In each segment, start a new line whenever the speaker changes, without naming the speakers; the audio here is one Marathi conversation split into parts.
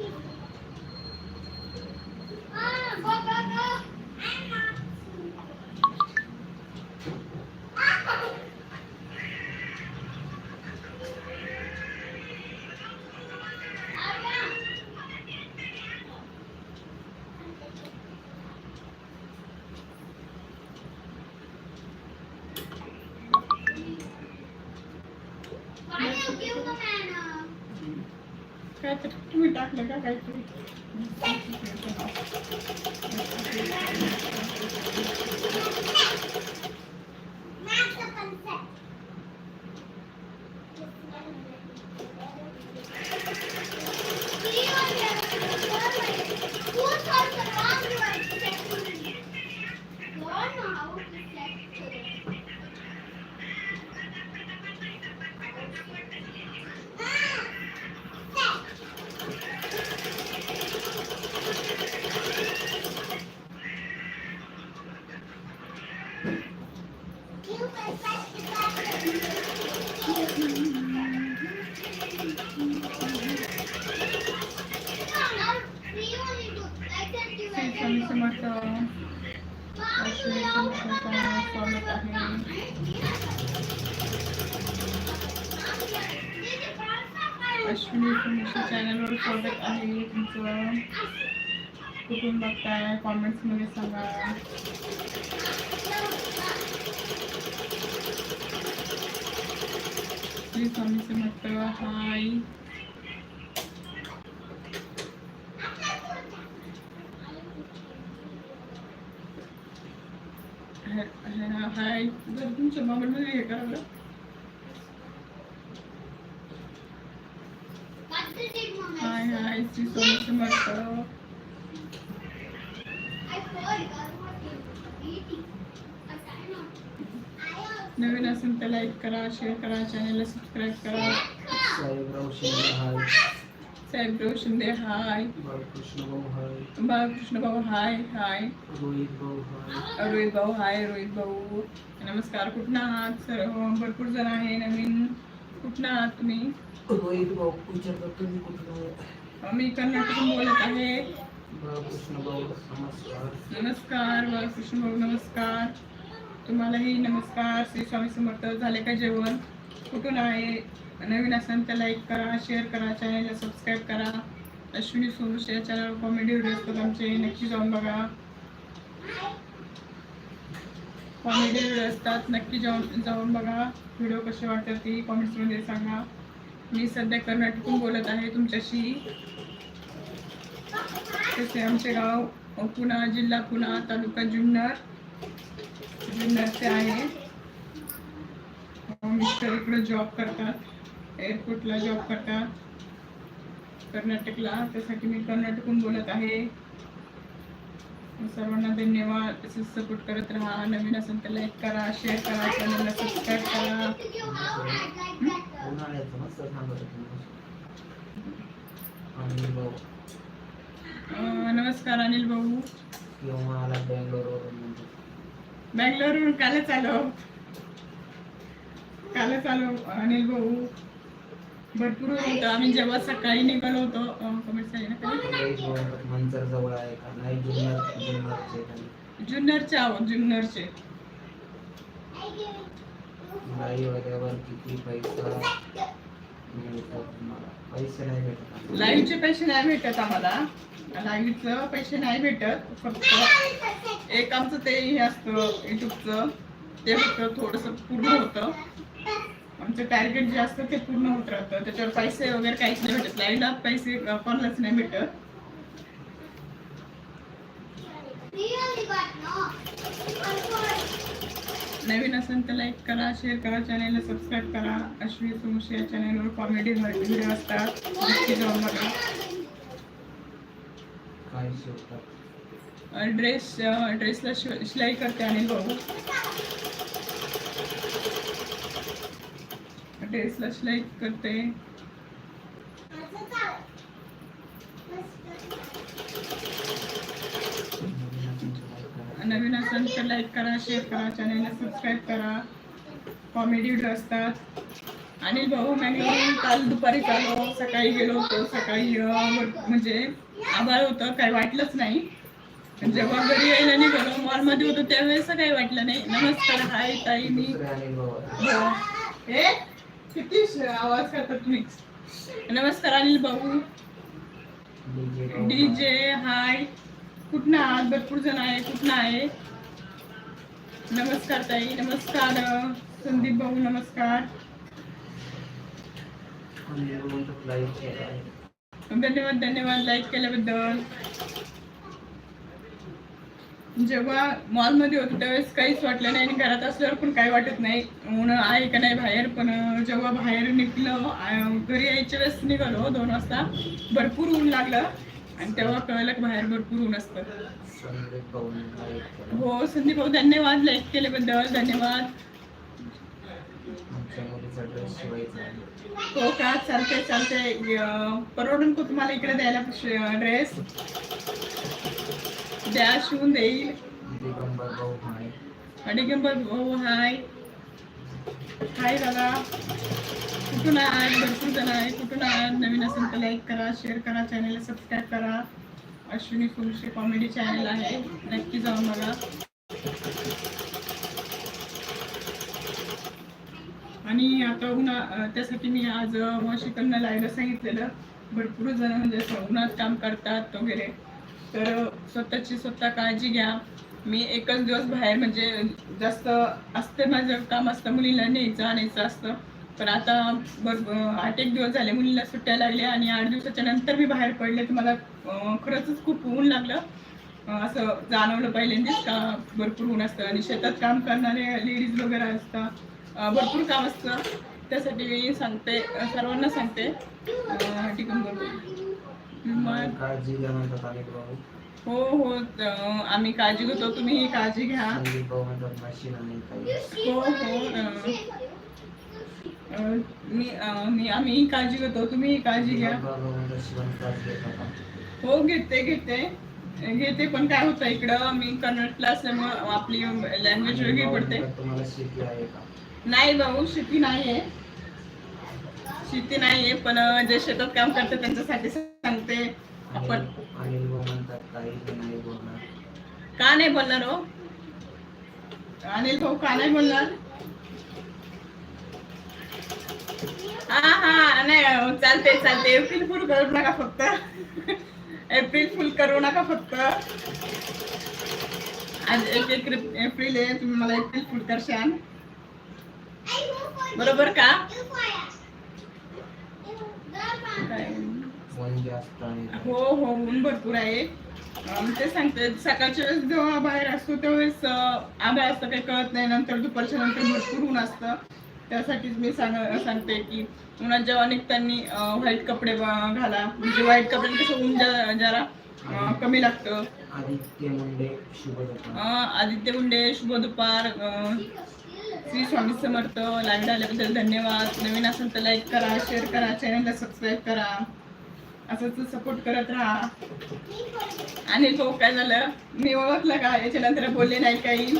Thank you. Mẹ 哪 Ashwini Sumisha चॅनलवर स्वागत आहे तुमचं कुठून बघताय? कॉमेंट्समध्ये सांगा. स्वामी समर्थ हाय हाय जर तुमच्या मोबाईलमध्ये हे करा बरं. Hi hi Shri Swami like करा शेअर करा चॅनलला सबस्क्राईब करा।
साहेबराव शिंदे हाय।
साहेबराव शिंदे हाय
बाळकृष्ण भाऊ हाय
बाळकृष्ण भाऊ हाय। हाय
रोहित भाऊ हाय
रोहित भाऊ। हाय रोहित भाऊ नमस्कार कुठं आहात? सर भरपूर जण आहे नवीन. कुठं आहात तुम्ही?
रोहित भाऊ विचारतात तुम्ही कुठून आहे?
मी कर्नाटकून बोलत आहे.
बाळकृष्ण भाऊ नमस्कार.
नमस्कार बाळकृष्ण भाऊ नमस्कार. तुम्हालाही नमस्कार. श्री स्वामी समर्थ. झाले का जेवण? कुठून आहे? नवीन असेल तर लाईक करा शेअर करा चॅनलला सबस्क्राईब करा. अश्विनी सोमश या चॅनल कॉमेडी व्हिडिओ असतात आमचे. नक्की जाऊन बघा. कॉमेडी व्हिडिओ असतात. नक्की जाऊन जाऊन बघा. व्हिडिओ कसे वाटतात ती कॉमेंट्समध्ये सांगा. मी सध्या कर्नाटकून बोलत आहे तुमच्याशी. तसे आमचे गाव पुणा जिल्हा पुणा तालुका जुन्नर. जुन्नरचे आहे. मिस्टर इकडे जॉब करतात. एअरपोर्टला जॉब करतात. कर्नाटकला. त्यासाठी मी कर्नाटकून बोलत आहे. सर्वांना धन्यवाद. तसेच सपोर्ट करत राहा. नवीन असेल तर लाईक करा शेअर करा. चॅनलला सबस्क्राईब करा. नमस्कार अनिल भाऊ.
आला बेंगलोरवरून
कालच आलो. कालच आलो अनिल भाऊ. भरपूर होतं आम्ही जेव्हा सकाळी निघालो होतो
जुन्नरचे
आहोत जुन्नरचे
किती पैसा? पैसे नाही भेटत
पैसे नाही भेटत आम्हाला. लाईटचं पैसे नाही भेटत. फक्त एक आमचं ते हे असतं युट्यूबचं ते फक्त थोडंसं पूर्ण होतं. आमचं टार्गेट जे असतं ते पूर्ण होत राहतं. त्याच्यावर पैसे वगैरे काहीच नाही भेटत. लाईव्हला पैसे कोणालाच नाही भेटत. नवीन असेल तर लाईक करा शेअर करा चॅनलला सबस्क्राईब करा. अश्विनी सुमुशी या चॅनलवर कॉमेडी व्हिडिओ असतात. नक्की जाऊन बघा. ड्रेस ड्रेसला शिव शिलाई करते आणि भाऊ ड्रेसला शिलाई करते. नवीन असेल तर लाईक करा शेअर करा चॅनलला सबस्क्राईब करा. कॉमेडी व्हिडिओ असतात. अनिल भाऊ मॅंगलोर काल दुपारी चालू सकाळी गेलो होतो. सकाळी म्हणजे आभाळ होतं काही वाटलंच नाही. जेव्हा घरी यायला निघालो मॉलमध्ये होतो त्यावेळेस काही वाटलं नाही. नमस्कार हाय ताई मी. हो. हे? किती आवाज करतात तुम्ही? नमस्कार अनिल भाऊ. डीजे हाय कुठनं आहात? भरपूर जण आहे कुठनं आहे? नमस्कार ताई. नमस्कार संदीप भाऊ नमस्कार. धन्यवाद धन्यवाद लाईक केल्याबद्दल. जेव्हा मॉलमध्ये होतो त्यावेळेस काहीच वाटलं नाही आणि घरात असल्यावर पण काही वाटत नाही. ऊन आहे का नाही बाहेर पण जेव्हा बाहेर निघलं घरी यायच्या वेळेस निघालो दोन वाजता भरपूर ऊन लागलं. आणि तेव्हा कळलं की बाहेर भरपूर ऊन असतं. हो संदीप भाऊ धन्यवाद. लाईक केल्याबद्दल धन्यवाद. हो का? चालते चालते परवडून का तुम्हाला इकडे द्यायला ड्रेस द्या शिवून देईल.
दिगंबर भाऊ हाय.
हाय दादा. कुठून आहे भरपूर जण आहे कुठून आहात? नवीन असेल तर लाईक करा शेअर करा चॅनलला सबस्क्राईब करा. अश्विनी फुलशे कॉमेडी चॅनल आहे. नक्की जाऊन बघा. आणि आता उन्हा त्यासाठी मी आज वॉशिकलनं लायला सांगितलेलं. भरपूर जण म्हणजे उन्हात काम करतात वगैरे. तर स्वतःची स्वतः काळजी घ्या. मी एकच दिवस बाहेर म्हणजे जास्त असते माझं काम असतं मुलीला न्यायचं आणायचं असतं. पण आता बरोबर आठ एक दिवस झाले मुलीला सुट्ट्या लागल्या आणि आठ दिवसाच्या नंतर मी बाहेर पडले तर मला खरंच खूप ऊन लागलं. असं जाणवलं पहिल्यांदाच का भरपूर ऊन असतं आणि शेतात काम करणारे लेडीज वगैरे असतात. भरपूर काम असतं. त्यासाठी मी सांगते सर्वांना सांगते. आहे बरोबर. हो हो आम्ही काळजी घेतो. तुम्ही काळजी घ्या. हो हो मी मी आम्ही काळजी घेतो तुम्ही काळजी घ्या. हो घेते घेते. घेते पण काय होतं इकडं मी कन्नड क्लास असल्यामुळं आपली लँग्वेज वेगळी पडते.
नाही भाऊ शेती
नाही भाऊ शेती नाहीये. शेती नाहीये पण जे शेतात काम करते त्यांच्यासाठी सांगते. आपण का नाही बोलणार हो? अनिल भाऊ का नाही बोलणार? हा हा नाही चालते चालते एप्रिल फुल करू नका फक्त. एप्रिल फुल करू नका फक्त. आज एक एक एप्रिल आहे तुम्ही मला एप्रिल फुल करशान बरोबर का? हो हो ऊन भरपूर आहे. ते सांगते सकाळच्या वेळेस जेव्हा बाहेर असतो त्यावेळेस आभाळ असतं काही कळत नाही. नंतर दुपारच्या नंतर भरपूर ऊन असतं. त्यासाठीच मी सांग सांगते की उन्हात जेव्हा निघताना व्हाईट कपडे घाला म्हणजे व्हाईट कपडे कसं ऊन जरा कमी लागतं.
आदित्य मुंडे शुभ
आदित्य मुंडे शुभ दुपार श्री स्वामी समर्थ लाईव्ह आल्याबद्दल धन्यवाद. नवीन असेल तर लाईक करा शेअर करा चॅनलला सबस्क्राईब करा. असंच सपोर्ट करत राहा. आणि तो काय झालं? मी ओळखलं का? याच्यानंतर बोलले नाही काही.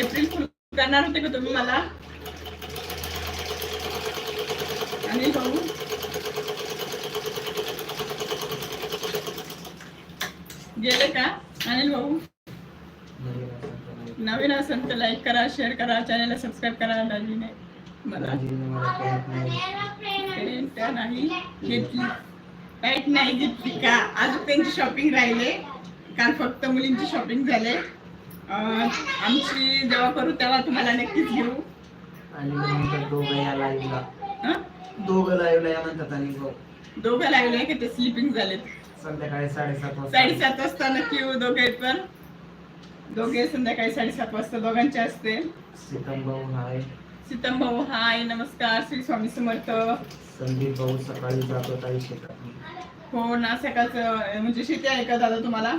एप्रिल फुल करणार होते का तुम्ही मला? आणि भाऊ? गेले का? अनिल भाऊ?
नवीन असेल तर
लाईक करा शेअर करा चॅनलला सबस्क्राईब करा नाही मला
दाजीने मला नाही
घेतली. पॅन्ट नाही घेतली का? आज त्यांची शॉपिंग राहिले. काल फक्त मुलींची शॉपिंग झाले. आमची जेव्हा करू तेव्हा तुम्हाला नक्कीच घेऊ.
आणि दोघं या लाईव्हला
हं?
दोघं लाईव्हला या म्हणतात आणि भाऊ
दोघं लागले की ते स्लिपिंग झालेत?
संध्याकाळी साडेसात वाजता.
साडेसात वाजता नक्की येऊ दोघे पण. दोघे संध्याकाळी साडेसात वाजता दोघांचे असते.
सीतम भाऊ हाय.
सीतम भाऊ हाय नमस्कार श्री स्वामी समर्थ.
संदीप भाऊ सकाळी जातो काही शेतात.
हो ना सकाळचं म्हणजे शेती आहे का दादा तुम्हाला?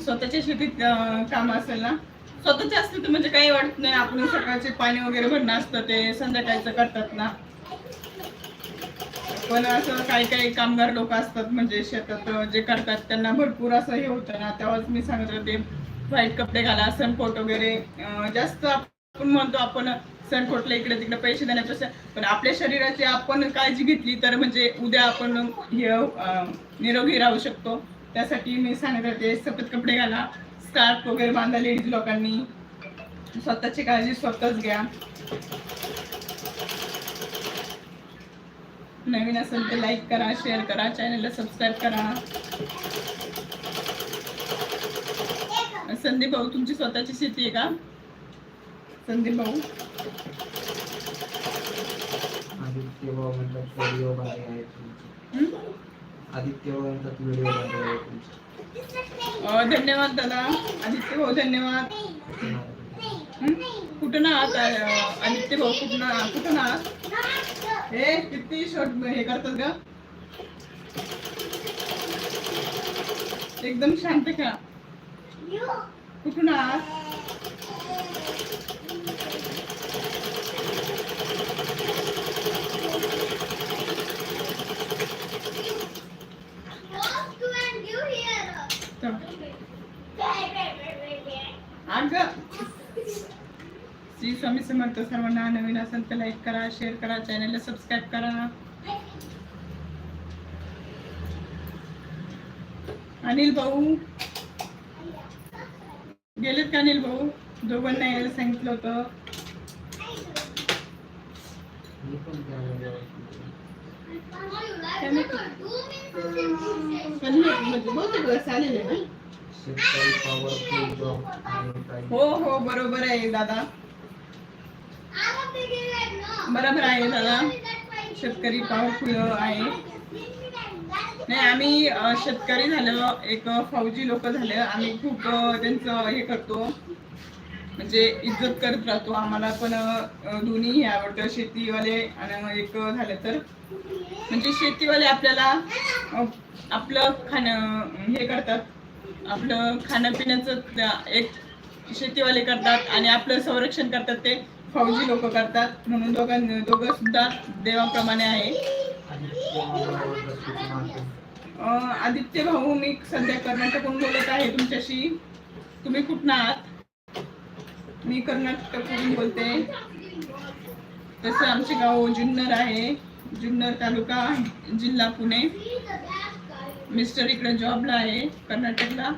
स्वतःच्या शेतीत काम असेल ना स्वतःच्या असते तर म्हणजे काही वाटत नाही. आपण सकाळचे पाणी वगैरे भरणं असतं ते संध्याकाळचं करतात ना. पण असं काही काही कामगार लोक असतात म्हणजे शेतात जे करतात त्यांना भरपूर असं हे होतं ना. तेव्हाच मी सांगत होते व्हाईट कपडे घाला सनकोट वगैरे जास्त आपण म्हणतो आपण सनकोटला इकडे तिकडे पैसे देण्यापेक्षा पण आपल्या शरीराची आपण काळजी घेतली तर म्हणजे उद्या आपण हे निरोगी राहू शकतो. त्यासाठी मी सांगत होते सफेद कपडे घाला स्कार्फ वगैरे बांधा लेडीज लोकांनी. स्वतःची काळजी स्वतःच घ्या. नवीन असेल तर लाईक करा शेअर करा चॅनलला सबस्क्राईब करा. संदीप भाऊ तुमची स्वतःची शेती आहे का? संदीप भाऊ.
आदित्य भाऊ म्हणतात आदित्य म्हणतात व्हिडिओ
धन्यवाद दादा. आदित्य भाऊ धन्यवाद. कुठं कुठून आहात आदित्य भाऊ? कुठं आहात? कुठून आहात? हे किती शॉर्ट हे करतात का एकदम शांत खेळा. कुठून आहात तर, श्री स्वामी समर्थ सर्वांना नवीन असेल तर लाईक करा शेअर करा चॅनलला सबस्क्राईब करा. अनिल भाऊ. गेलेत का अनिल भाऊ? दोघांना यायला सांगितलं होतं.
पण
म्हणजे बहुतेक वेळेस आलेले ना? हो हो बरोबर आहे दादा. बरोबर आहे दादा. शेतकरी पॉवरफुल आहे. नाही आम्ही शेतकरी झालं एक फौजी लोक झालं. आम्ही खूप त्यांचं हे करतो. म्हणजे इज्जत करत राहतो. आम्हाला पण दोन्ही हे आवडतं. शेतीवाले आणि एक झालं तर. म्हणजे शेतीवाले आपल्याला आपलं खाणं हे करतात. आपलं खाण्यापिण्याचं त्या- एक शेतीवाले करतात आणि आपलं संरक्षण करतात ते. फौजी लोक करतात. म्हणून दोघां दोघं सुद्धा देवाप्रमाणे आहे.
आदित्य भाऊ
मी सध्या कर्नाटकहून बोलत आहे तुमच्याशी. तुम्ही कुठं आहात? मी कर्नाटकहून बोलते. तसं आमचे गाव जुन्नर आहे. जुन्नर तालुका जिल्हा पुणे. मिस्टर इकडे जॉबला आहे कर्नाटकला.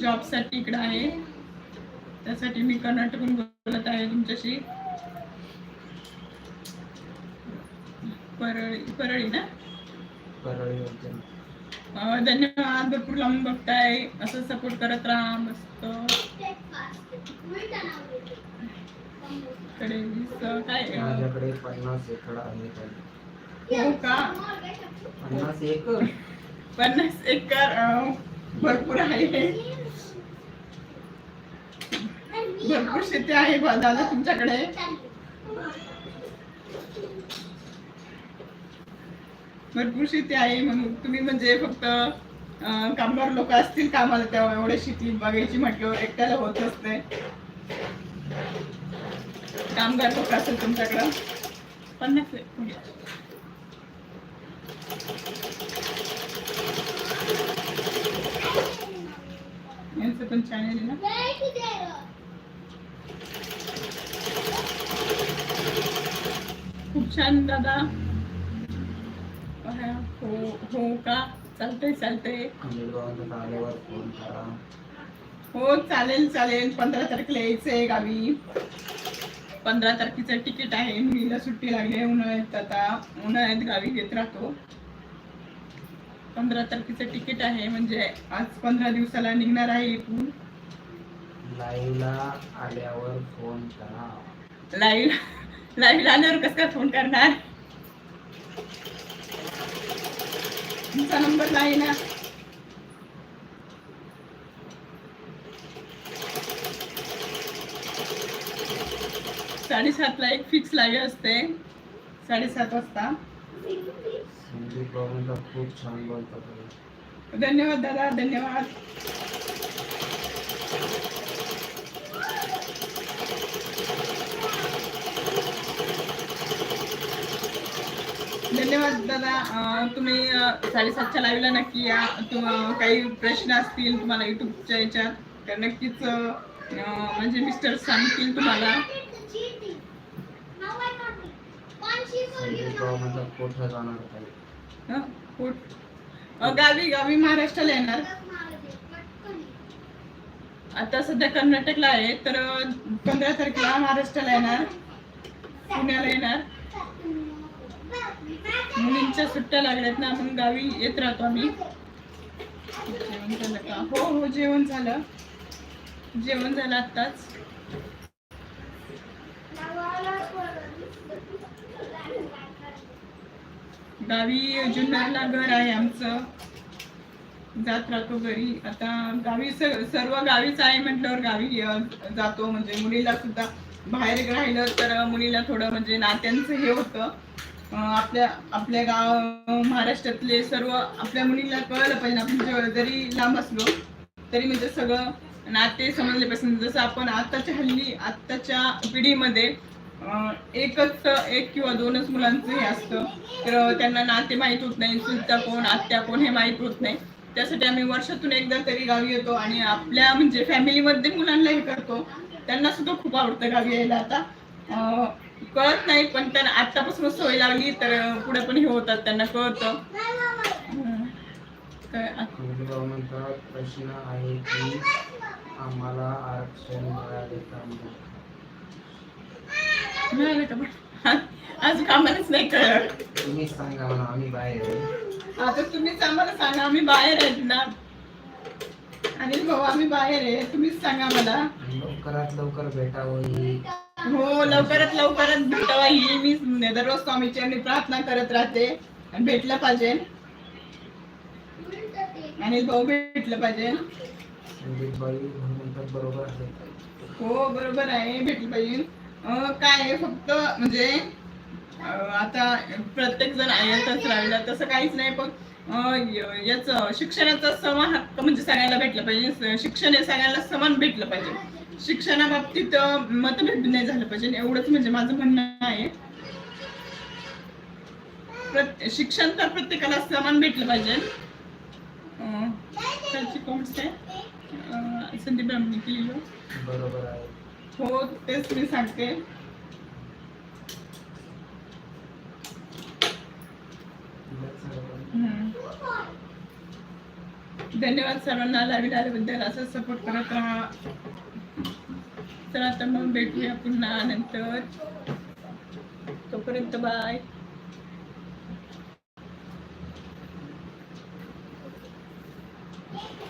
जॉबसाठी इकडे आहे. त्यासाठी मी कर्नाटकहून बोलत आहे तुमच्याशी. परळी परळी ना? धन्यवाद भरपूर लावून बघताय. असं सपोर्ट करत राहा मस्त. काय?
माझ्याकडे पन्नास एकर आहे.
का?
पन्नास एकर
पन्नास एकर भरपूर आहे. भरपूर शेती आहे दादा तुमच्याकडे. भरपूर शेती आहे म्हणून तुम्ही म्हणजे फक्त कामगार लोक असतील कामाला तेव्हा एवढ्या शेती बघायची म्हटल्यावर एकट्याला होत असते. कामगार लोक असेल तुमच्याकडं. पन्नास. यांचं पण चॅनल आहे ना? खूप छान दादा. हो हो का? चालतंय चालतंय. हो चालेल चालेल. पंधरा तारखेला यायचंय गावी. पंधरा तारखेचं तिकीट आहे. मुलीला सुट्टी लागली आहे उन्हाळ्यात आता. उन्हाळ्यात गावी घेत राहतो. पंधरा तारखेचं तिकीट आहे म्हणजे आज पंधरा दिवसाला निघणार आहे इथून.
लाईव्हला आल्यावर फोन करा.
लाईव्ह आल्यावर कसं काय फोन करणार? तुमचा नंबर आहे ना साडेसातला एक फिक्स लाईव्ह असते. साडेसात वाजता.
संदीप खूप छान
धन्यवाद दादा धन्यवाद. धन्यवाद दादा. तुम्ही साडेसातच्या लाईव्हला नक्की या. तुम काही प्रश्न असतील तुम्हाला युट्यूबच्या याच्यात तर नक्कीच म्हणजे मिस्टर सांगतील तुम्हाला.
जाणार
हं, कुठ- गावी गावी महाराष्ट्राला येणार. आता सध्या कर्नाटकला आहे तर पंधरा तारखेला महाराष्ट्राला येणार. पुण्याला येणार. मुलींच्या सुट्ट्या लागल्यात ना म्हणून गावी येत राहतो आम्ही. जेवण झालं का? हो हो जेवण झालं. जेवण झालं आत्ताच. गावी जुन्नरला घर आहे आमचं. जात राहतो घरी. आता गावी सर्व गावीच आहे म्हटल्यावर गावी जातो. म्हणजे मुलीला सुद्धा बाहेर राहिलं तर मुलीला थोडं म्हणजे नात्यांचं हे होतं. आपल्या आपल्या गाव महाराष्ट्रातले सर्व आपल्या मुलीला कळलं पाहिजे. आपण जरी लांब असलो तरी म्हणजे सगळं नाते समजले पाहिजे जसं आपण आताच्या हल्ली आत्ताच्या पिढीमध्ये एकच एक किंवा दोनच मुलांचं हे असतं. तर त्यांना नाते माहीत होत नाही सुद्धा कोण आत्या कोण हे माहीत होत नाही. त्यासाठी आम्ही वर्षातून एकदा तरी गावी येतो आणि आपल्या म्हणजे फॅमिलीमध्ये मुलांना हे करतो. त्यांना सुद्धा खूप आवडतं गावी यायला आता. कळत नाही पण त्यांना आत्तापासून सवय लागली तर पुढे पण हे होतात त्यांना कळतं. काय
प्रश्न आहे की आम्हाला आरक्षण मिळाले का म्हणून.
मिळालं का बा? आज आम्हालाच नाही कळत
तुम्हीच सांगा म्हणा आम्ही बाहेर आहे.
आता तुम्हीच आम्हाला सांगा आम्ही बाहेर आहेत ना. अनिल भाऊ आम्ही बाहेर आहे. तुम्हीच सांगा मला.
लवकरात लवकर भेटावं ही.
हो लवकरात लवकरात भेटावा ही. मी दररोज स्वामीची आणि प्रार्थना करत राहते. आणि भेटलं पाहिजे. अनिल भाऊ भेटलं पाहिजे.
संदीप बाई म्हणतात बरोबर आहे.
हो बरोबर आहे. भेटलं पाहिजे. काय आहे? फक्त म्हणजे आता प्रत्येक जण येतच राहिला तसं काहीच नाही पण याच याचं शिक्षणाचा समान हक्क म्हणजे सगळ्यांना भेटलं पाहिजे. शिक्षण हे सगळ्यांना समान भेटलं पाहिजे. शिक्षणाबाबतीत मतभेद नाही झालं पाहिजे. एवढंच म्हणजे माझं म्हणणं आहे. शिक्षण तर प्रत्येकाला समान भेटलं पाहिजे. त्याची कॉमेंट्स आहे संदीप ब्राह्मणी
बरोबर आहे.
हो तेच मी सांगते. धन्यवाद सर्वांना लाईव्ह आल्याबद्दल असं सपोर्ट करत राहा. तर आता मग भेटूया पुन्हा नंतर. तोपर्यंत बाय